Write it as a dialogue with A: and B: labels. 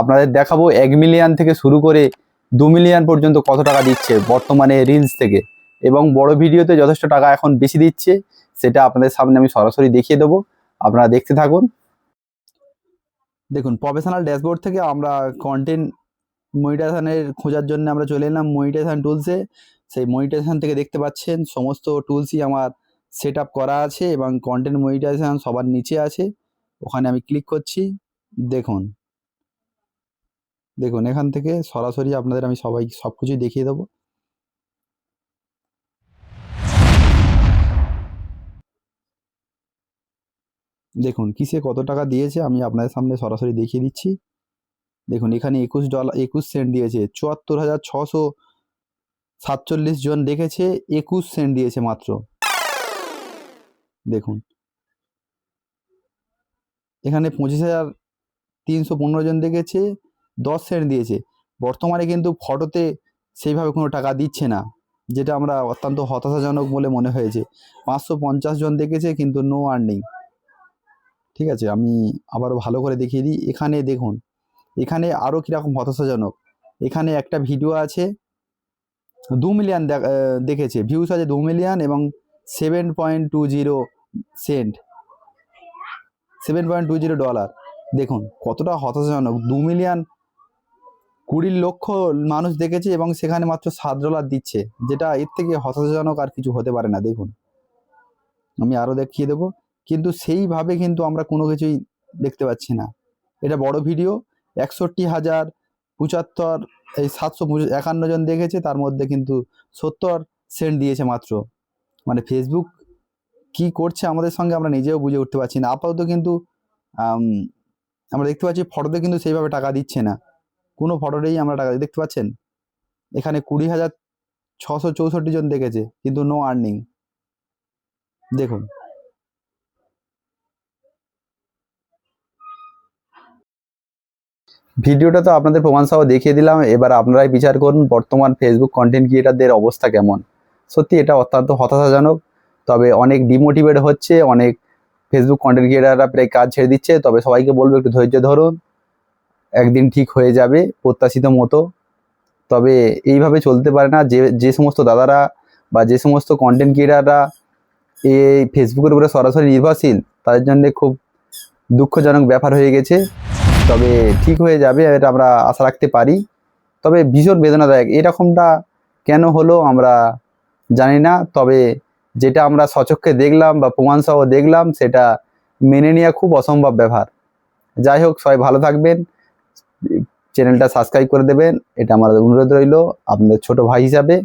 A: আপনাদের দেখাবো এক মিলিয়ন থেকে শুরু করে দু মিলিয়ন পর্যন্ত কত টাকা দিচ্ছে বর্তমানে রিলস থেকে। এবং বড় ভিডিওতে যথেষ্ট টাকা এখন বেশি দিচ্ছে, সেটা আপনাদের সামনে আমি সরাসরি দেখিয়ে দেবো। আপনারা দেখতে থাকুন। দেখুন প্রফেশনাল ড্যাশবোর্ড থেকে আমরা কন্টেন্ট মনিটাইজেশনের খোঁজার জন্য আমরা চলে এলাম মনিটাইজেশন টুলসে সেই মনিটাইজেশন থেকে দেখতে পাচ্ছেন, সমস্ত টুলসই আমার সেট করা আছে এবং কন্টেন্ট মনিটাইজেশন সবার নিচে আছে। ওখানে আমি ক্লিক করছি, দেখুন। দেখুন, এখান থেকে সরাসরি আপনাদের আমি সবাই সব কিছুই দেখিয়ে দেবো। দেখুন, কিসে কত টাকা দিয়েছে আমি আপনাদের সামনে সরাসরি দেখিয়ে দিচ্ছি। দেখুন, এখানে একুশ ডলার একুশ সেন্ট দিয়েছে, চুয়াত্তর হাজার ছশো সাতচল্লিশ জন দেখেছে, একুশ সেন্ট দিয়েছে মাত্র। দেখুন। এখানে পঁচিশ হাজার তিনশো পনেরো জন দেখেছে, দশ সেন্ট দিয়েছে। বর্তমানে কিন্তু ফটোতে সেইভাবে কোনো টাকা দিচ্ছে না, যেটা আমরা অত্যন্ত হতাশাজনক বলে মনে হয়েছে। পাঁচশো পঞ্চাশ জন দেখেছে কিন্তু নো আর্নিং ঠিক আছে, আমি আবারও ভালো করে দেখিয়ে দিই। এখানে দেখুন, এখানে আরও কীরকম হতাশাজনক। এখানে একটা ভিডিও আছে, দু মিলিয়ন দেখেছে। ভিউস আছে দু মিলিয়ন এবং seven point two zero cent seven point two zero dollar দেখুন, কতটা হতাশাজনক। দু মিলিয়ন কুড়ি লক্ষ মানুষ দেখেছে এবং সেখানে মাত্র সাত ডলার দিচ্ছে, যেটা এর থেকে হতাশাজনক আর কিছু হতে পারে না, দেখুন। আমি আরও দেখিয়ে দেবো। কিন্তু সেইভাবে কিন্তু আমরা কোনো কিছুই দেখতে পাচ্ছি না। এটা বড় ভিডিও, একষট্টি হাজার পঁচাত্তর, এই সাতশো একান্ন জন দেখেছে, তার মধ্যে কিন্তু সত্তর সেন্ট দিয়েছে মাত্র। মানে ফেসবুক কি করছে আমাদের সঙ্গে আমরা নিজেও বুঝে উঠতে পারছি না। আপাতত কিন্তু আমরা দেখতে পাচ্ছি ফটোতে কিন্তু সেইভাবে টাকা দিচ্ছে না। কোনো ফটোতেই আমরা টাকা দেখতে পাচ্ছেন? এখানে কুড়ি হাজার ছশো চৌষট্টি জন দেখেছে, কিন্তু নো আর্নিং দেখুন। ভিডিওটা তো আপনাদের প্রমাণ সহ দেখিয়ে দিলাম, এবার আপনারাই বিচার করুন বর্তমান ফেসবুক কন্টেন্ট ক্রিয়েটারদের অবস্থা কেমন। সত্যি এটা অত্যন্ত হতাশাজনক। তবে অনেক ডিমোটিভেট হচ্ছে, অনেক ফেসবুক কন্টেন্ট ক্রিয়েটাররা প্রায় কাজ ছেড়ে দিচ্ছে, তবে সবাইকে বলব একটু ধৈর্য ধরুন। একদিন ঠিক হয়ে যাবে, প্রত্যাশিত মতো। তবে এইভাবে চলতে পারে না, যে যে সমস্ত দাদারা বা যে সমস্ত কন্টেন্ট ক্রিয়েটাররা এই ফেসবুকের উপরে সরাসরি নির্ভরশীল, তাদের জন্য খুব দুঃখজনক ব্যাপার হয়ে গেছে। তবে ঠিক হয়ে যাবে, এটা আমরা আশা রাখতে পারি। তবে ভীষণ বেদনাদায়ক, এরকমটা কেন হলো আমরা জানি না, তবে যেটা আমরা সচক্ষে দেখলাম বা প্রমাণসহ দেখলাম, সেটা মেনে নেওয়া খুব অসম্ভব ব্যাপার যাই হোক, সবাই ভালো থাকবেন। চ্যানেলটা সাবস্ক্রাইব করে দেবেন। এটা আমার অনুরোধ রইল আপনাদের ছোট ভাই হিসাবে।